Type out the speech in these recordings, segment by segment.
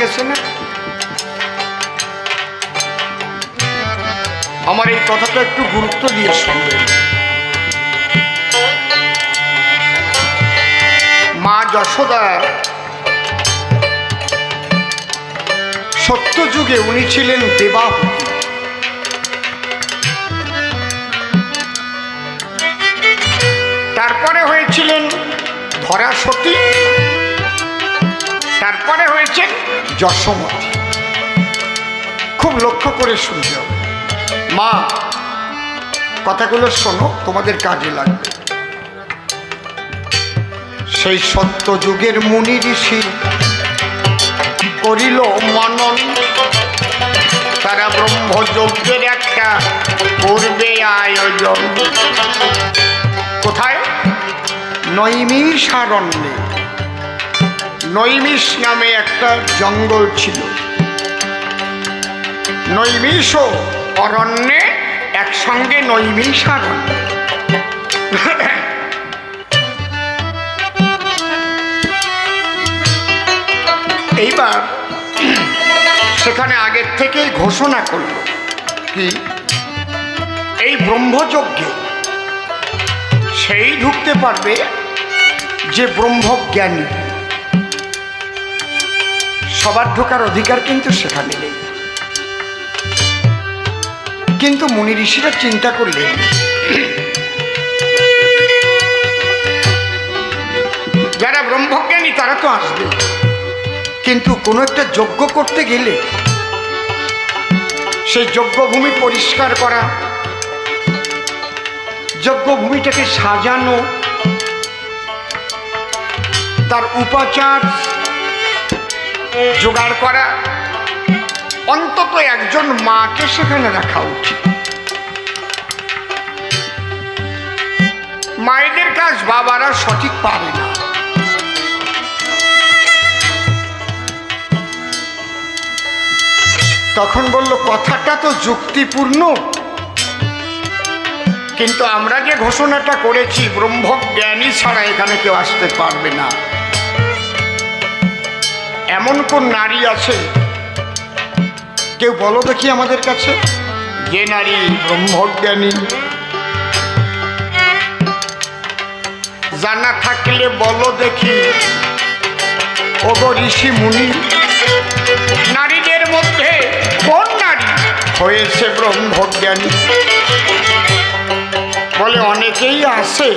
গেছে না আমার এই কথাটা একটু গুরুত্ব দিয়ে শুনবেন। মা যশোদা সত্য যুগে উনি ছিলেন দেবাহুতি। তারপরে হয়েছিলেন ধরা সতী তারপরে হয়েছেন যশোমতী। খুব লক্ষ্য করে শুনতে হবে। মা, কথাগুলো শোনো, তোমাদের কাজে লাগবে। সেই সত্য যুগের মুনি ঋষি করিল মনন। তারা ব্রহ্মযজ্ঞের একটা করবে আয়োজন। কোথায়? নৈমিষারণ্যে। নৈমিষ নামে একটা জঙ্গল ছিল। নৈমিষ অরণ্যে একসঙ্গে নৈমিষারণ্যে এইবার সেখানে আগের থেকেই ঘোষণা করল কি, এই ব্রহ্মযজ্ঞে সেই ঢুকতে পারবে যে ব্রহ্মজ্ঞানী। সবার ঢোকার অধিকার কিন্তু সেখানে নেই। কিন্তু মুনি ঋষিরা চিন্তা করলেন, যারা ব্রহ্মজ্ঞানী তারা তো আসবে। কিন্তু কোনো একটা যজ্ঞ করতে গেলে সেই যজ্ঞভূমি পরিষ্কার করা, যজ্ঞভূমিটাকে সাজানো, তার উপাচার জোগাড় করা। অন্তত একজন মাকে সেখানে রাখা উচিত। মায়েদের কাজ বাবারা সঠিক পারে না। তখন বলল, কথাটা তো যুক্তিপূর্ণ। কিন্তু আমরা যে ঘোষণাটা করেছি, ব্রহ্মজ্ঞানী ছাড়া এখানে কেউ আসতে পারবে না। এমন কোন নারী আছে? কেউ বলো দেখি আমাদের কাছে। যে নারী ব্রহ্মজ্ঞানী। জানা থাকলে বলো দেখি। ওগো ঋষি মুনি। নারীদের মধ্যে কোন নারী হয়েছে ব্রহ্মজ্ঞানী? বলে অনেকেই আসে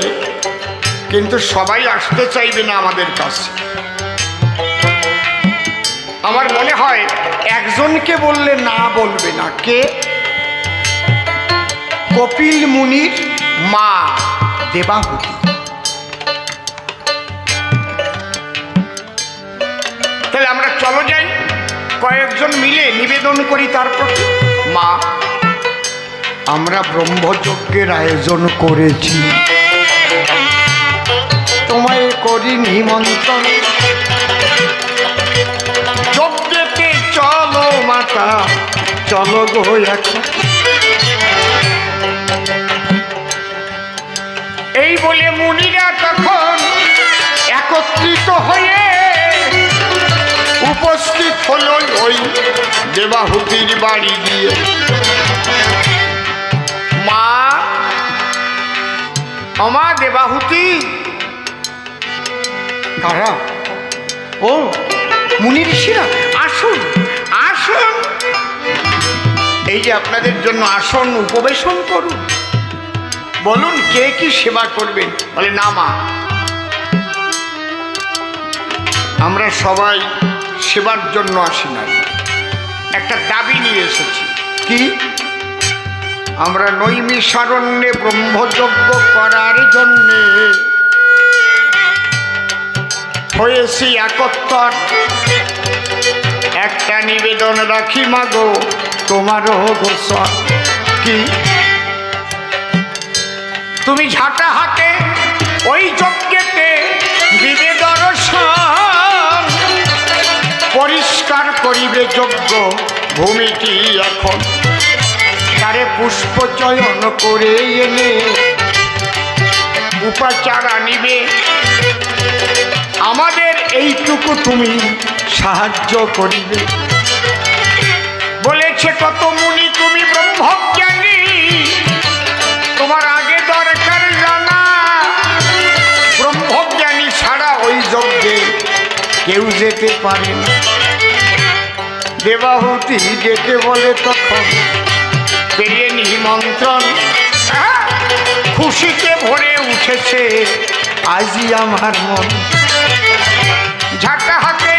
কিন্তু সবাই আসতে চাইবে না আমাদের কাছে। আমার মনে হয় একজনকে বললে না বলবে না কে? কপিল মুনির মা দেবাহুতি। তাহলে আমরা চলো যাই, কয়েকজন মিলে নিবেদন করি তার প্রতি। মা, আমরা ব্রহ্মযজ্ঞের আয়োজন করেছি। তোমায় করি নিমন্ত্রণ। মাতা চলো গো এখন এই বলে মুনিরা তখন একত্রিত হয়ে উপস্থিত হলো ওই দেবাহুতির বাড়ি গিয়ে। মা অমা দেবাহুতি। কারা? ও, মুনি ঋষিরা, আসুন। এই যে আপনাদের জন্য আসন উপবেশন করুন। বলুন কে কি সেবা করবেন? বলে, না, মা। আমরা সবাই সেবার জন্য আসি না একটা দাবি নিয়ে এসেছি। কি? আমরা নৈমিষারণ্যে ব্রহ্মযজ্ঞ করার জন্যে হয়েছি একত্তর। একটা নিবেদন রাখি মাগো। তোমারও কি? তুমি ঝাঁটা হাতে ওই যজ্ঞেতে দিবে দর্শন। পরিষ্কার করিবে যজ্ঞ ভূমিটি এখন। তারে পুষ্প চয়ন করে এনে উপাচার আনিবে আমাদের এইটুকু তুমি সাহায্য করিবে। বলেছে কত মুনি, তুমি ব্রহ্মজ্ঞানী। তোমার আগে দরকার জানা। ব্রহ্মজ্ঞানী ছাড়া ওই যজ্ঞে কেউ যেতে পারে না। দেবাহুতি ডেকে বলে তখন, পেরিয়ে নিমন্ত্রণ! খুশিতে ভরে উঠেছে আজই আমার মন। ঝাঁটা হাতে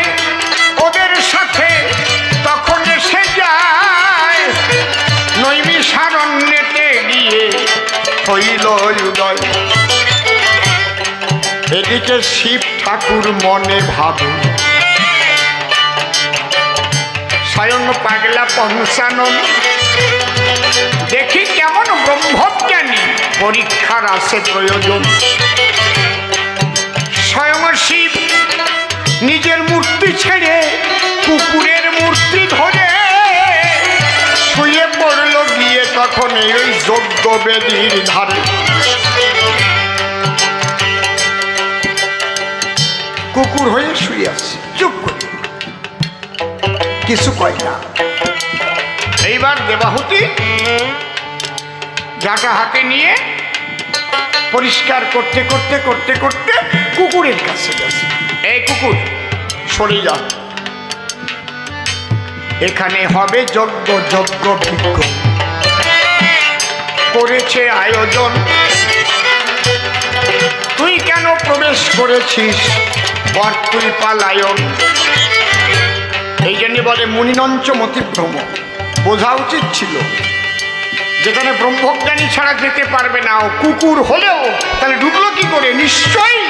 ওদের সাথে গিয়ে হইল এদিকে শিব ঠাকুর মনে ভাবে স্বয়ং পাগলা পঞ্চানন, দেখি কেমন ব্রহ্মজ্ঞানী পরীক্ষার আছে প্রয়োজন। স্বয়ং শিব নিজের মূর্তি ছেড়ে কুকুরের মূর্তি ধরে, শুয়ে পড়ল গিয়ে তখন বেদির ধারে। কুকুর হয়ে শুয়ে আছে, চুপ করে। কিছু কয় না। এইবার দেবাহুতি যাটা হাতে নিয়ে পরিষ্কার করতে করতে করতে করতে কুকুরের কাছে গেছে। এই কুকুর, সরে যা। এখানে হবে যজ্ঞ যজ্ঞ বিজ্ঞ। করেছে আয়োজন। তুই কেন প্রবেশ করেছিস বর তুই পালায়ন? এই জন্য বলে মুনিনঞ্চ মতিভ্রম। বোঝা উচিত ছিল। যেখানে ব্রহ্মজ্ঞানী ছাড়া যেতে পারবে না কুকুর হলেও, তাহলে ঢুকলো কি করে? নিশ্চয়ই।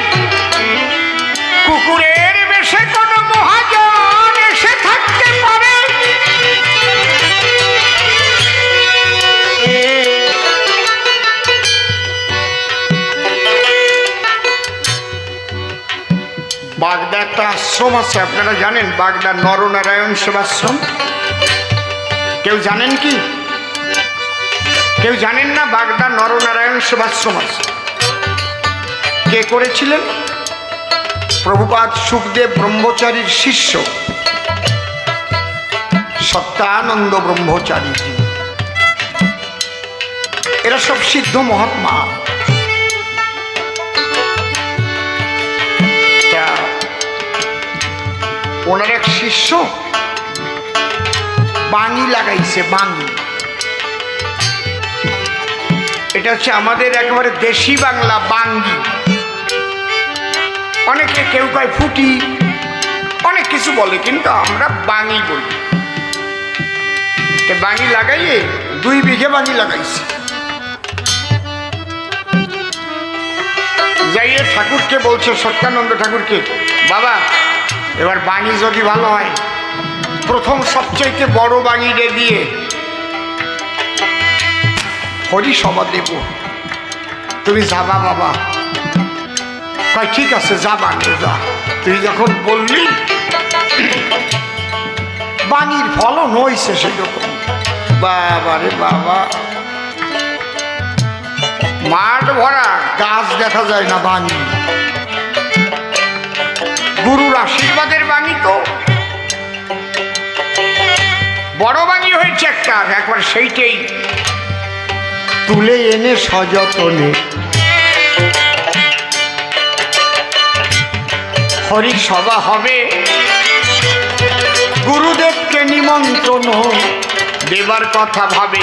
কুকুরের বেশে কোনো আশ্রম আছে, আপনারা জানেন, বাগদা নরনারায়ণ সেবাশ্রম। কেউ জানেন কি? কেউ জানেন না বাগদা নরনারায়ণ সেবাশ্রম আছে? কে করেছিলেন? প্রভুপাদ সুখদেব ব্রহ্মচারীর শিষ্য, সত্যানন্দ ব্রহ্মচারীজি। এরা সব সিদ্ধ মহাত্মা। ওনার এক শিষ্য বাঙি লাগাইছে বাঙি এটা হচ্ছে আমাদের একেবারে দেশি বাংলা বাঙ্গি অনেকে কেউ কয় ফুটি, অনেক কিছু বলে, কিন্তু আমরা বাঙি বলি। বাঙি লাগাইয়ে দুই বিঘে বাঙি লাগাইছে। যাইয়ে ঠাকুরকে বলছে, সত্যানন্দ ঠাকুরকে, বাবা এবার বাঙি যদি ভালো হয়, প্রথম সবচাইতে বড় বাঙিরে দিয়ে হরি সভা দেব। তুমি যাবা বাবা। কয়, ঠিক আছে, যাবা যা। তুই যখন বললি বাঙির ফলন হয়েছে সেরকম। বাবা রে বাবা। মাঠ ভরা, গাছ দেখা যায় না বাঙি গুরুর আশীর্বাদের বাণী তো। বড় বাণী হয়েছে একটা একবার সেইটাই তুলে এনে সযতনে। হরি সভা হবে। গুরুদেবকে নিমন্ত্রণ। দেবার কথা ভাবে।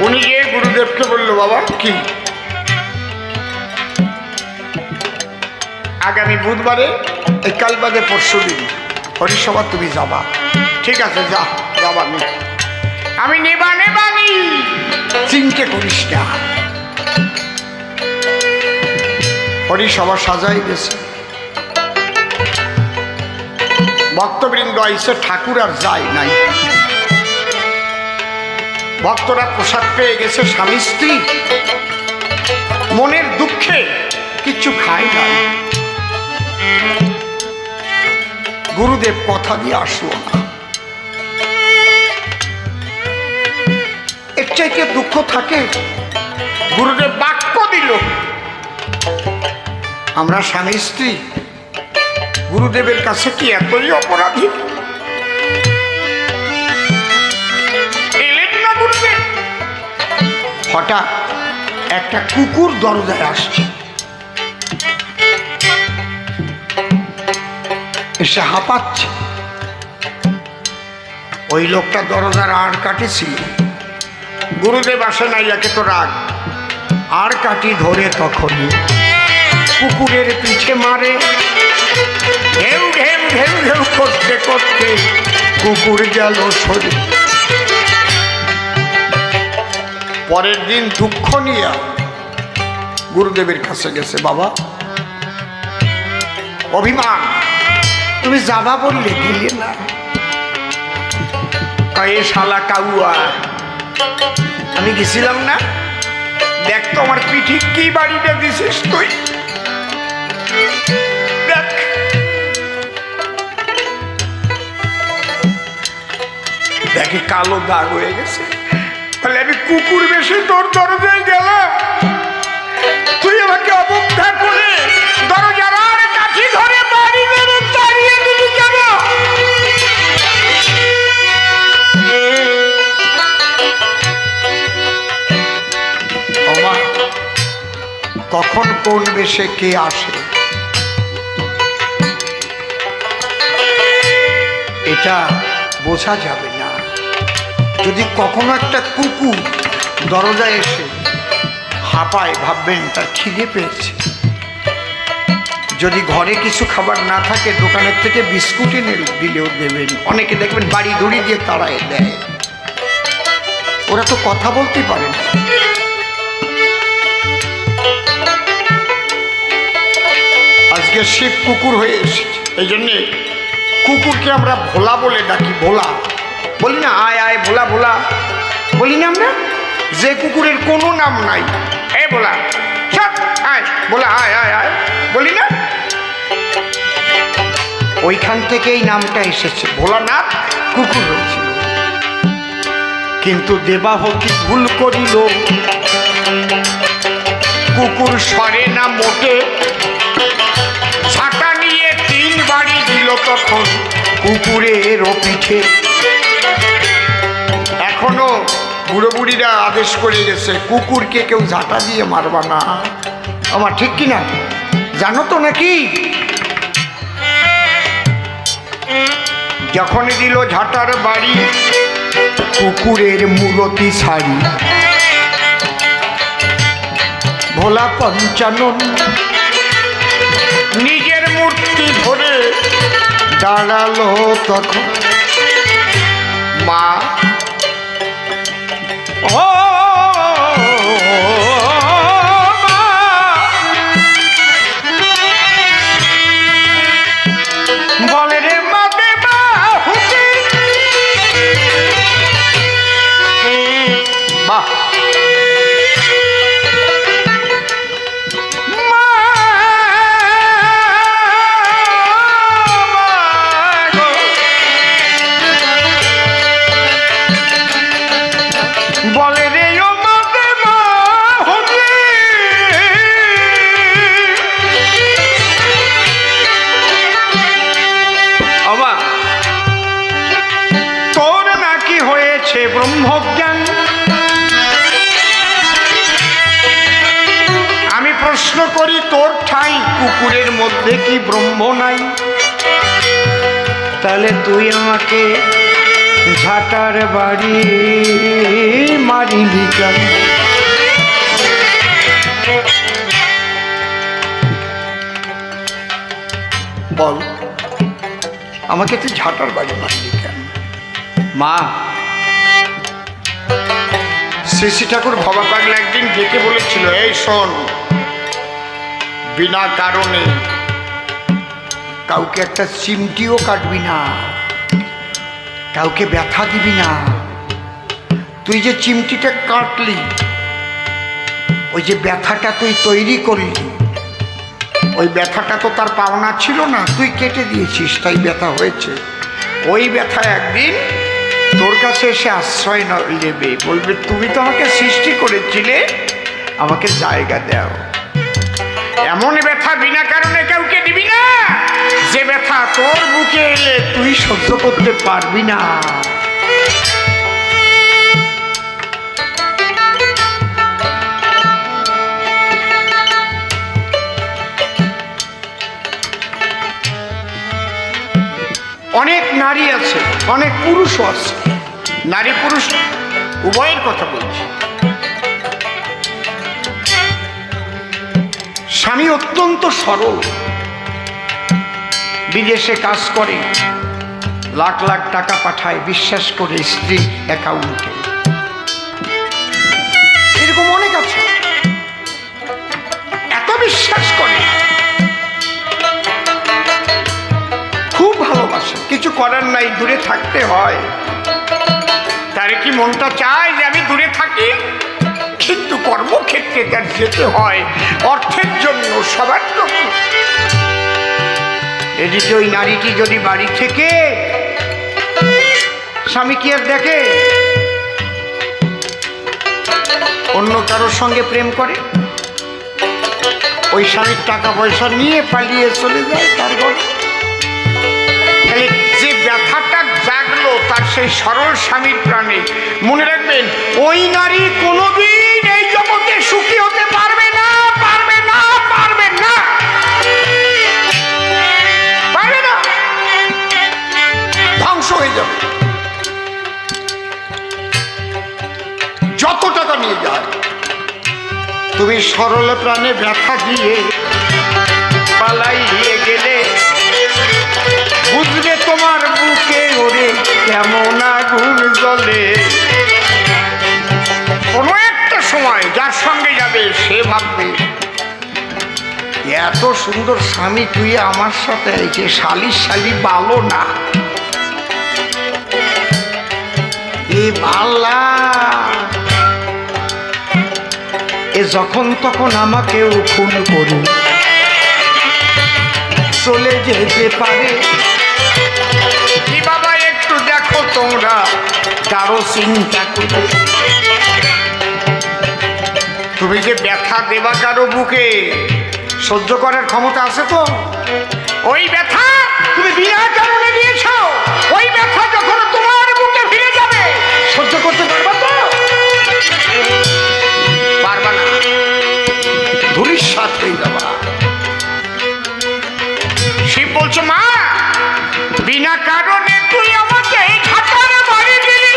উনি গিয়ে গুরুদেবকে বলল বাবা কি আগামী বুধবারে এই কাল বাদে পরশু দিন। হরিসভা তুমি যাবা। ঠিক আছে যা যাবা আমি আমি নেবা নেবানি। চিন্তা করিস না। হরিসভা সাজাই গেছে। ভক্তবৃন্দ আইসে ঠাকুর আর যায় নাই। ভক্তরা প্রসাদ পেয়ে গেছে স্বামী স্ত্রী। মনের দুঃখে কিচ্ছু খায় না গুরুদেব কথা দিয়ে আসলো না। এর চাইতে দুঃখ থাকে, গুরুদেব বাক্য দিল। আমরা স্বামী, স্ত্রী, গুরুদেবের কাছে কি এতই অপরাধী? হঠাৎ একটা কুকুর দরজায় আসছে। এসে হাঁপাচ্ছে। ওই লোকটা দরজার আর কাটেছিল গুরুদেব আসে নাই ইয়াকে তো রাগ। আর কাটি ধরে তখনই কুকুরের পিঠে মারে। ঢেউ ঢেউ ঢেউ ঢেউ করতে করতে কুকুর গেল সরে পরের দিন দুঃখ নিয়ে গুরুদেবের কাছে গেছে, বাবা, অভিমান তুমি যাবা বললে গেলে না। কয়ে শালা কাউয়া, আমি গেছিলাম না? দেখ তো আমার পিঠে কি বাড়িটা দিছিস তুই। দেখ। কালো দাগ হয়ে গেছে। তাহলে আমি কুকুর বেশি তোর দরজায় বেশে কে আসে? এটা বোঝা যাবে না। যদি কখনো একটা কুকুর দরজায় এসে হাঁপায়, ভাববেন তার খিদে পেয়েছে। যদি ঘরে কিছু খাবার না থাকে, দোকানের থেকে বিস্কুট এনে দিলেও দেবেন। অনেকে দেখবেন বাড়ি দড়ি দিয়ে তাড়ায় দেয়। ওরা তো কথা বলতে পারে না। আজকে শিব কুকুর হয়ে এসেছে। এই জন্যে কুকুরকে আমরা ভোলা বলে ডাকি, ভোলা। বলি না, আয় আয়, ভোলা ভোলা। বলি না আমরা? যে কুকুরের কোনো নাম নাই। এ চট আয়, ভোলা, আয় আয় আয়। বলি না? ওইখান থেকে এই নামটা এসেছে, ভোলানাথ কুকুর হয়েছিল। কিন্তু দেবাহতি ভুল করিল। কুকুর সরে না, মোটে ছাটা নিয়ে তিন বাড়ি দিল তখন কুকুরের পিঠে। এখনও বুড়ো বুড়িরা আদেশ করে গেছে, কুকুরকে কেউ ঝাঁটা দিয়ে মারবা না। আমার ঠিক কিনা জানো তো নাকি? যখন দিল ঝাঁটার বাড়ি, কুকুরের মূরতি শাড়ি। ভোলা পঞ্চানন নিজের মূর্তি ধরে দাঁড়াল তখন। মা ও বলে রে তোর নাকি হয়েছে ব্রহ্মজ্ঞান? আমি প্রশ্ন করি, তোর ঠাই কুকুরের মধ্যে কি ব্রহ্ম নাই? তাহলে তুই আমাকে ঝাঁটার বাড়ি মারিলি কেন বল আমাকে তুই ঝাঁটার বাড়ি মারলি কেন? মা। শ্রী শ্রী ঠাকুর ভবা পাগলা একদিন ডেকে বলেছিল এই শোন বিনা কারণে কাউকে একটা চিমটিও কাটবি না। কাউকে ব্যথা দিবি না। তুই যে চিমটিটা কাটলি, ওই যে ব্যথাটা তুই তৈরি করলি, ওই ব্যথাটা তো তার পাওনা ছিল না, তুই কেটে দিয়েছিস, তাই ব্যথা হয়েছে। ওই ব্যথা একদিন তোর কাছে এসে আশ্রয় নেবে। বলবে, তুমি তো আমাকে সৃষ্টি করেছিলে, আমাকে জায়গা দাও। এমন ব্যথা বিনা কারণে যে ব্যথা তোর বুকে এলে তুই সহ্য করতে পারবি না। অনেক নারী আছে, অনেক পুরুষও আছে। নারী পুরুষ উভয়ের কথা বলছি। স্বামী অত্যন্ত সরল। বিদেশে কাজ করে, লাখ লাখ টাকা পাঠায়, বিশ্বাস করে স্ত্রী অ্যাকাউন্টে। এরকম অনেক আছে। এত বিশ্বাস করে। খুব ভালোবাসে। কিছু করার নাই, দূরে থাকতে হয়। তার কি মনটা চায় যে আমি দূরে থাকি? কিন্তু কর্মক্ষেত্রে তার যেতে হয়। অর্থের জন্য, সবার জন্য। এদিকে ওই নারীটি যদি বাড়ি থেকে স্বামী কি আর দেখে? অন্য কারোর সঙ্গে প্রেম করে? ওই স্বামীর টাকা পয়সা নিয়ে পালিয়ে চলে যায় তার ঘরে। তাহলে যে ব্যথাটা জাগলো তার সেই সরল স্বামীর প্রাণে, মনে রাখবেন, ওই নারী কোনোদিন হয়ে যাবে। যত টাকা নিয়ে যায় তুমি সরল প্রাণে ব্যথা দিয়ে পালাইয়ে গেলে বুঝবে তোমার বুকে ওরে কেমন আগুন জ্বলে। কোনো একটা সময় যার সঙ্গে যাবে সে ভাববে, এত সুন্দর স্বামী তুই আমার সাথে, এই যে শালি শালি বালো না। এ এ যখন তখন আমাকেও খুন করুন। চলে যেতে পারে। কি বাবা একটু দেখো তোমরা কারও চিন্তা করে তুমি যে ব্যথা দেবা কারও বুকে সহ্য করার ক্ষমতা আছে তো? ওই ব্যথা? তুমি বিনা শিব বলছো, মা, বিনা কারণে তুই আমাকে ঘাটারে বাড়ি দিলি।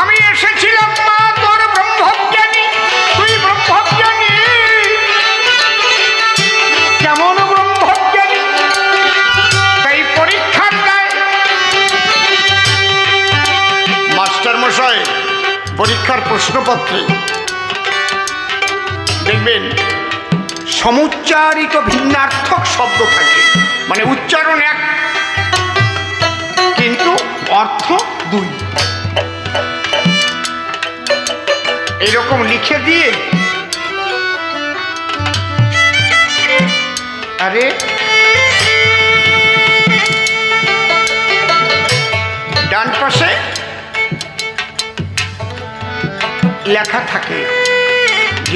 আমি এসেছিলাম, মা, তোর ব্রহ্মজ্ঞানী, তুই ব্রহ্মজ্ঞানী। কেমন ব্রহ্মজ্ঞানী? তাই পরীক্ষার দেয় মাস্টার মশাই পরীক্ষার প্রশ্নপত্রে দেখবেন, সমুচ্চারিত ভিন্নার্থক শব্দ থাকে। মানে উচ্চারণ এক, কিন্তু অর্থ দুই। এরকম লিখে দিয়ে আরে, ডান পাশে লেখা থাকে।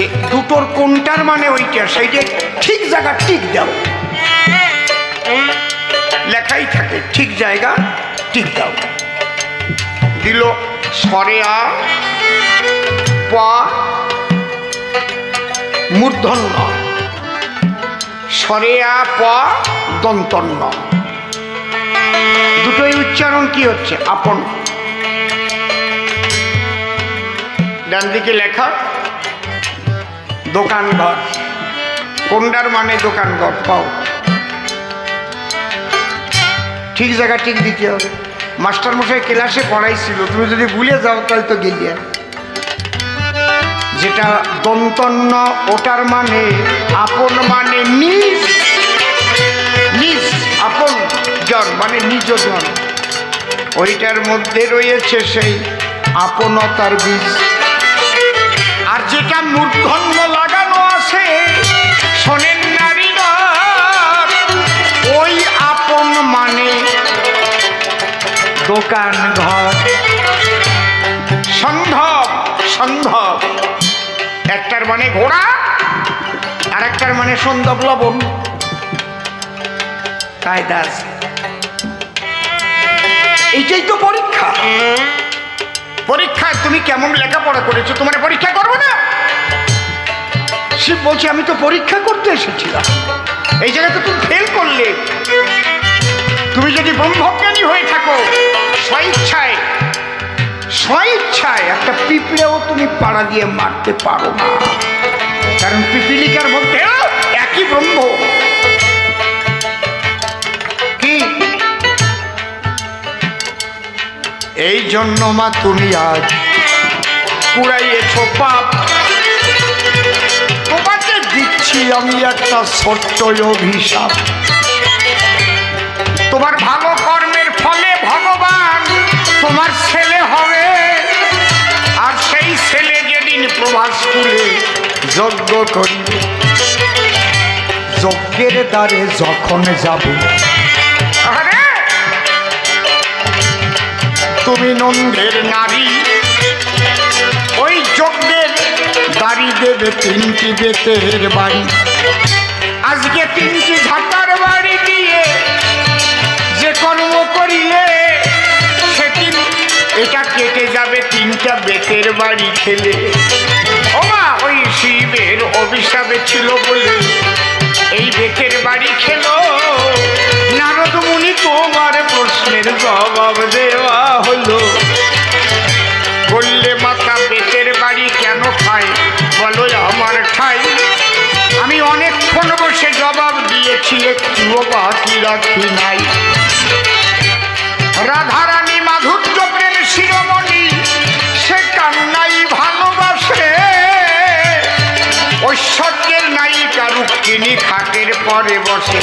যে দুটোর কোনটার মানে ওইটা সেই যে ঠিক জায়গা ঠিক দাও। লেখাই থাকে, ঠিক জায়গা ঠিক দাও। দিল সরে আ প, মূর্ধন্য। সরে আ প, দন্তন্য। দুটোই উচ্চারণ কি হচ্ছে? আপন। ডান দিকে লেখা দোকান ঘর। কোনটার মানে দোকান ঘর? পাও ঠিক জায়গা, ঠিক দিতে হবে মাস্টার মশাই ক্লাসে পড়াইছিল, তুমি যদি ভুলে যাও তাহলে তো গেলিয়া যেটা দন্তন্য, ওটার মানে আপন মানে নিজ। নিজ, আপন জন মানে নিজ জন ওইটার মধ্যে রয়েছে সেই আপনতার বীজ। আর যেটা মূর্ধন্য দোকান ঘর। সন্ধব সন্ধব একটার মানে ঘোড়া আর একটার মানে সন্দব লবণ। কায়দা আছে এইটাই তো পরীক্ষা। পরীক্ষায় তুমি কেমন লেখাপড়া করেছ, তোমার পরীক্ষা করব না? শিব বলছে, আমি তো পরীক্ষা করতে এসেছিলাম। এই জায়গাতে তুমি ফেল করলে। তুমি যদি ব্রহ্মজ্ঞানী হয়ে থাকো, স্বইচ্ছায় স্বইচ্ছায় একটা পিঁপড়েও তুমি পাড়া দিয়ে মারতে পারো না। কারণ পিপিলিকার মধ্যে একই ব্রহ্ম। কি? এই জন্য মা তুমি আজ পুরাইয়েছ পাপ। তোমাকে দিচ্ছি আমি একটা ছোট্ট অভিশাপ। তোমার ভালো কর্মের ফলে ভগবান তোমার ছেলে হবে। আর সেই ছেলে যেদিন প্রভাস করে যজ্ঞ করিবে। যজ্ঞের দ্বারে যখন যাব। তুমি নন্দের নারী। ওই যজ্ঞের দাড়ি দেবে তিনটি বেতের বাড়ি। আজকে তিনটি ঝাঁটার এটা কেটে যাবে তিনটা বেতের বাড়ি খেলে ওমা, ওই শিবের অভিশাপে ছিল বলে এই বেতের বাড়ি খেলো। নারদ মুনি তোমার প্রশ্নের জবাব দেওয়া হলো। বললে মাথা বেতের বাড়ি কেন খায়? বলো আমার ঠাই। আমি অনেকক্ষণ বসে জবাব দিয়েছি, একটুও বাকি রাখি নাই। রাধারানী রুক্মিণী খাটের পরে বসে।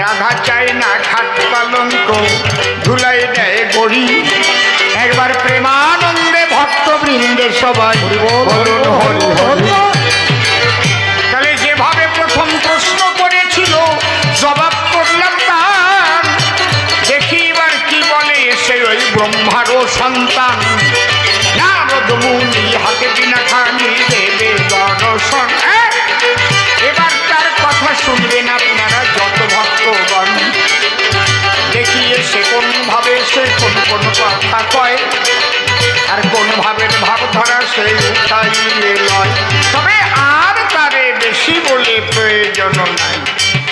রাধা চায় না খাট পালঙ্ক ধুলাই দেয় গড়ি একবার প্রেমানন্দে ভক্তবৃন্দে সবাই বলুন হরি হরি তাহলে যেভাবে প্রথম প্রশ্ন করেছিল জবাব করলাম তার। দেখি এবার কি বলে সে ওই ব্রহ্মারও সন্তান। নারদ মুনি হাতে বিনা খানি দেবে দর্শন। এবার তার কথা শুনবেন আপনারা যত ভক্তগণ। দেখিয়ে সে কোন ভাবে সে কোন কোন কথা কয়, আর কোন ভাবের ভাব ধরা সে উঠাইলে লয়। তবে আর তারে বেশি বলে প্রয়োজন নাই।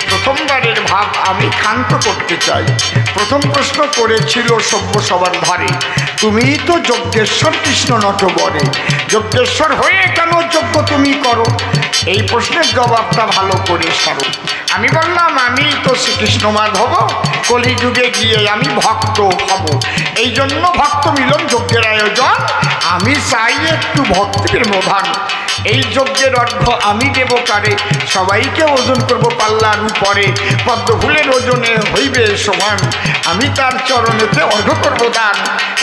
প্রথমবারের ভাব আমি ক্ষান্ত করতে চাই। প্রথম প্রশ্ন করেছিল সভ্য সবার ধারে, তুমি তো যজ্ঞেশ্বর কৃষ্ণ নটবরে যজ্ঞেশ্বর হয়ে কেন যজ্ঞ তুমি করো? এই প্রশ্নের জবাবটা ভালো করে সারো। আমি বললাম, আমি তো শ্রীকৃষ্ণ মাধব, কলিযুগে গিয়ে আমি ভক্ত হব। এই জন্য ভক্ত মিলন যজ্ঞের আয়োজন, আমি চাই একটু ভক্তের প্রধান। এই যজ্ঞের অর্ঘ আমি দেব কারে? সবাইকে ওজন করব পাল্লার উপরে, পদ্ম ফুলের ওজনে হইবে সমান। আমি তার চরণেতে অর্ঘ করব দান।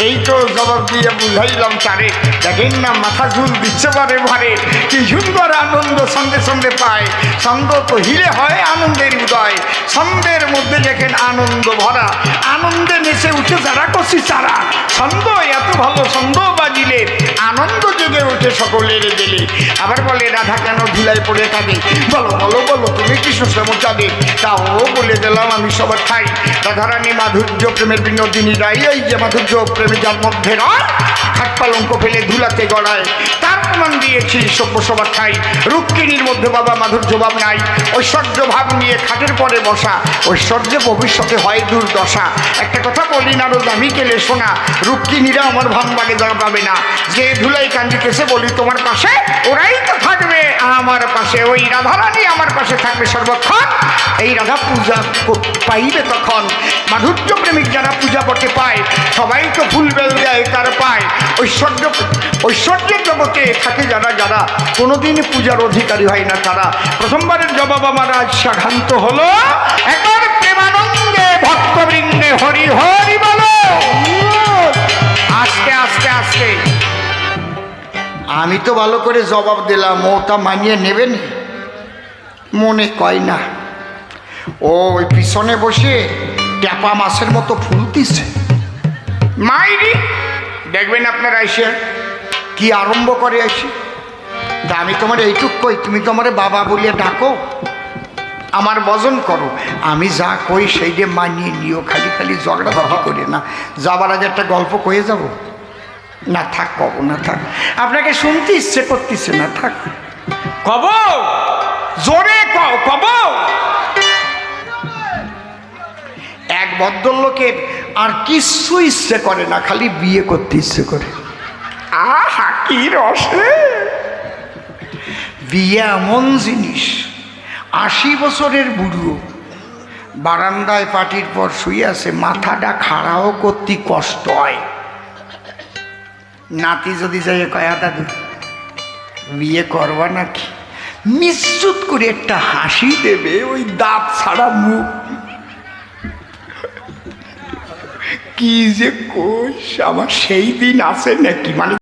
এই তো জবাব দিয়ে বুঝাইলাম তারে দেখেন না, মাথা ঝুল দিচ্ছে বারে ভারে, কি সুন্দর আনন্দ সঙ্গে সঙ্গে পায়। ছন্দ তো হিলে হয় আনন্দের উদয়। ছন্দের মধ্যে দেখেন আনন্দ ভরা। আনন্দে নেচে উঠে যারা কষি চারা ছন্দ এত ভালো ছন্দ বাজিলে, আনন্দ জেগে উঠে সকলের দিলে আবার বলে, রাধা কেন ধুলাই পড়ে কাঁদে? বলো বলো বলো, তুমি কৃষ্ণ চাঁদে? তাও বলে দিলাম আমি সবার খাই রাধারানী মাধুর্য প্রেমের বিনোদিনী, রাই এই যে মাধুর্য প্রেমী যার মধ্যে নয় খাট পালঙ্ক ফেলে ধুলাতে গড়ায়। তার প্রমাণ দিয়েছি খাই রুক্মিণীর মধ্যে বাবা মাধুর্য ভাব নাই। ঐশ্বর্য ভাব নিয়ে খাটের পরে বসা। ঐশ্বর্যে ভবিষ্যতে হয় দুর্দশা। একটা কথা বলি না রোজ আমি কেলে শোনা। রুক্মিণীরা আমার ভাঙবাগে যারা পাবে না। যে ধুলাই কান্দিতেছে বলি, তোমার পাশে ওরাই তো থাকবে, আমার পাশে। ওই রাধারানী আমার পাশে থাকবে সর্বক্ষণ। এই রাধা পূজা পাইবে তখন মাধুর্য প্রেমিক যারা পূজা করতে পায় সবাই তো ফুল বেল দেয় তার পায়। ঐশ্বর্য ঐশ্বর্যের জগতে থাকে যারা যারা কোনোদিন পূজার অধিকারী হয় না তারা। প্রথমবারের জবাব আমার আজ সাঘান্ত হলো একবার প্রেমানন্দে ভক্তবৃন্দে হরি হরি বলো। আস্তে আস্তে আস্তে। আমি তো ভালো করে জবাব দিলাম, ও তা মানিয়ে নেবেন মনে কয় না। ও, ওই পিছনে বসে ট্যাপা মাছের মতো ফুলতিছে মাইরি, দেখবেন আপনারা এসে কি আরম্ভ করে এসে। আমি তোমার এইটুক কই, তুমি তোমার বাবা বলিয়া ডাকো, আমার বজন করো। আমি যা কই সেই যে মানিয়ে নিও, খালি খালি ঝগড়া করে না। যাবার আগে একটা গল্প কয়ে যাব। না থাক, কব না থাক। আপনাকে শুনতে ইচ্ছে করতেছে না, থাক। কব? জোরে কব? ভদ্রলোকের আর কিচ্ছু ইচ্ছে করে না খালি বিয়ে করতে ইচ্ছে করে। আহা কি রসে বিয়ে এমন জিনিস আশি বছরের বুড়ো বারান্দায় পাটির পর শুয়ে আছে মাথাটা খাড়াও করতে কষ্ট হয়। নাতি যদি যাই কয়া দাদু বিয়ে করবা নাকি? নিশ্চিত করে একটা হাসি দেবে ওই দাঁত ছাড়া মুখ। কি যে কোষ আমার সেই দিন আছে নাকি? মানে